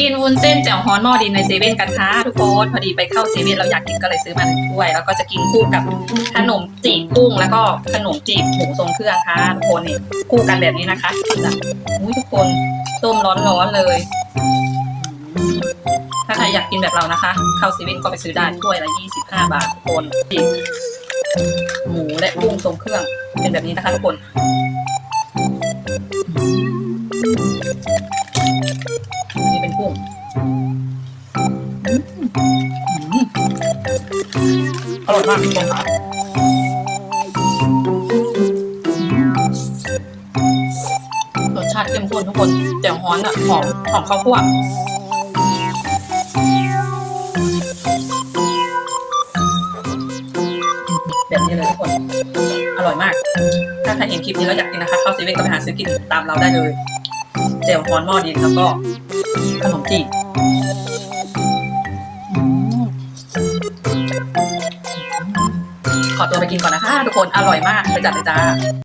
กินวุ้นเส้นแจ่วฮอนหม้อดินในเซเว่นกันค่ะทุกคนพอดีไปเข้าเซเว่นเราอยากกินก็เลยซื้อมาหนึ่งถ้วย แล้วก็จะกินคู่กับขนมจีบกุ้ง แล้วก็ขนมจีบหมูทรงเครื่องค่ะทุกคนนี่คู่กันแบบนี้นะคะจ้ะอุ้ยทุกคนต้มร้อนๆเลย ถ้าใครอยากกินแบบเรานะคะ เข้าเซเว่นก็ไปซื้อได้ถ้วยละ 25 บาททุกคนจีบหมูและกุ้งทรงเครื่องเป็นแบบนี้นะคะทุกคน นี่เป็นกุ้งอร่อยมากทุกคนค่ะรสชาติเข้มข้นทุกคนแจ่วฮ้อนอะหอมหอมข้าวคั่วแบบนี้เลยทุกคน อร่อยมาก ถ้าใครเห็นคลิปนี้แล้วอยากกินนะคะ เข้าเซเว่นก็ไปหาซื้อกินตามเราได้เลย เจลฮอนหม้อดินแล้วก็ขนมจีบขอตัวไปกินก่อนนะคะทุกคนอร่อยมากไปจัดเลยจ้า